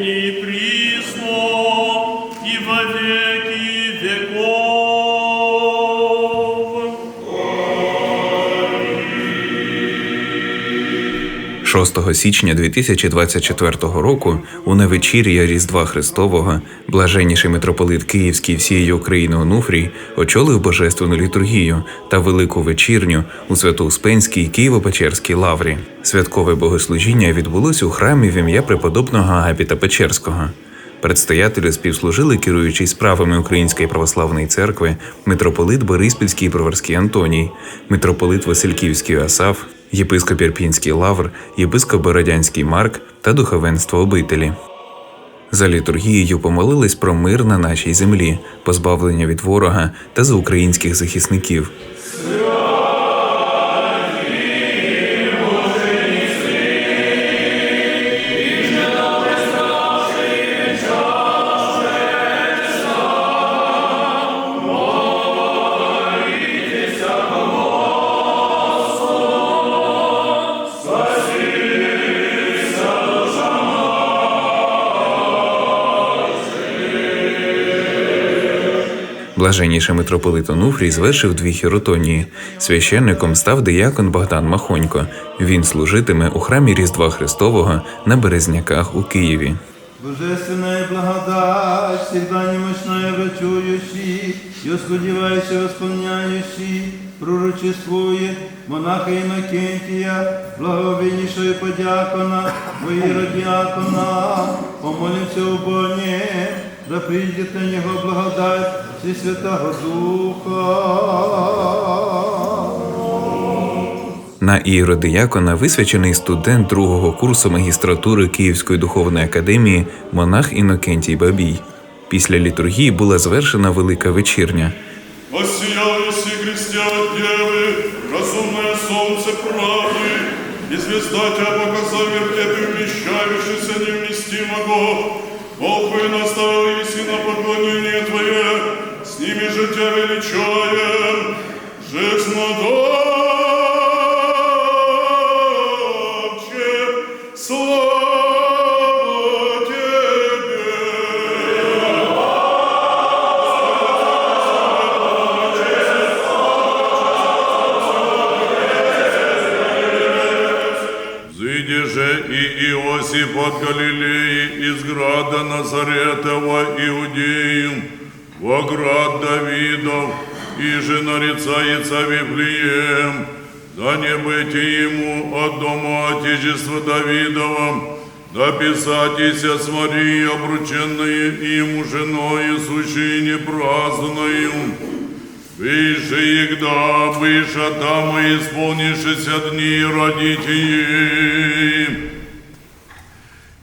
нині і при 6 січня 2024 року, у навечір'я Різдва Христового, блаженніший митрополит Київський всієї України Онуфрій очолив божественну літургію та велику вечірню у Свято-Успенській Києво-Печерській лаврі. Святкове богослужіння відбулось у храмі в ім'я преподобного Агапіта Печерського. Предстоятелю співслужили керуючий справами Української православної церкви, митрополит Бориспільський і Броварський Антоній, митрополит Васильківський Асаф, єпископ Ірпінський Лавр, єпископ Бородянський Марк та духовенство обителі. За літургією помолились про мир на нашій землі, позбавлення від ворога та за українських захисників. Блаженніший митрополит Онуфрій звершив дві хіротонії. Священником став диякон Богдан Махонько. Він служитиме у храмі Різдва Христового на Березняках у Києві. Божественная благодать, всегда немощная врачующий, и усподевайся восполняющий, пророчествует монаха Иннокентия, благовейнейшего подьякона, воиродиакона, помолимся о Боне, да придет на него благодать Всі Святого Духа. На ієродиякона висвячений студент другого курсу магістратури Київської духовної академії монах Інокентій Бабій. Після літургії була звершена велика вечірня. Воссияли все христиан девы, разумное солнце правды, и звезда тебя показал вертепе вмещающийся невместимого. Иосиф от Галилеи из града Назаретова Иудею, во град Давидов, и же нарицается Вифлеем, да не быть ему от дома Отечества Давидова, да писатися с Марией, обрученной ему женой, сущей непраздною, Выше егда, выше там и исполнившися дни родите ей.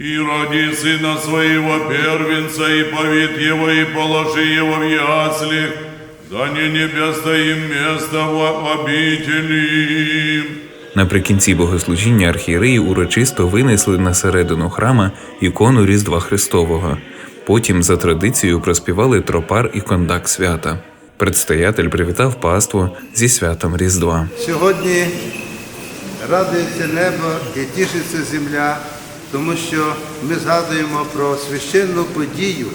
И роди сына своего первенца, и повид его, и положи его в яслях, да не небесно им место в обители. Наприкінці богослужіння архієреї урочисто винесли на середину храма ікону Різдва Христового. Потім, за традицією, проспівали тропар і кондак свята. Предстоятель привітав паству зі святом Різдва. Сьогодні радується небо і тішиться земля, тому що ми згадуємо про священну подію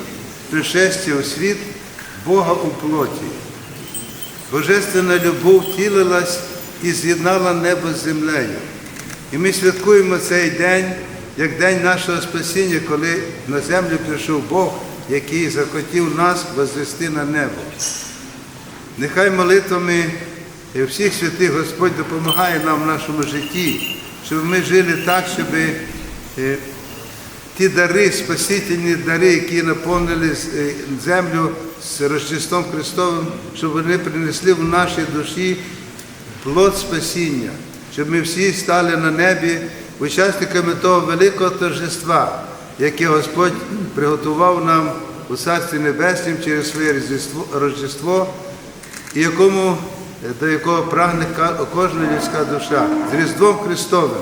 пришестя у світ Бога у плоті. Божественна любов втілилась і з'єднала небо з землею. І ми святкуємо цей день як день нашого спасіння, коли на землю прийшов Бог, який захотів нас возвести на небо. Нехай молитвами всіх святих Господь допомагає нам в нашому житті, щоб ми жили так, щоб е, ті дари, спасительні дари, які наповнили е, землю з Рождеством Христовим, щоб вони принесли в нашій душі плод спасіння, щоб ми всі стали на небі учасниками того великого торжества, яке Господь приготував нам у Царстві Небеснім через своє Рождество- і якому, до якого прагне кожна людська душа з Різдвом Христовим.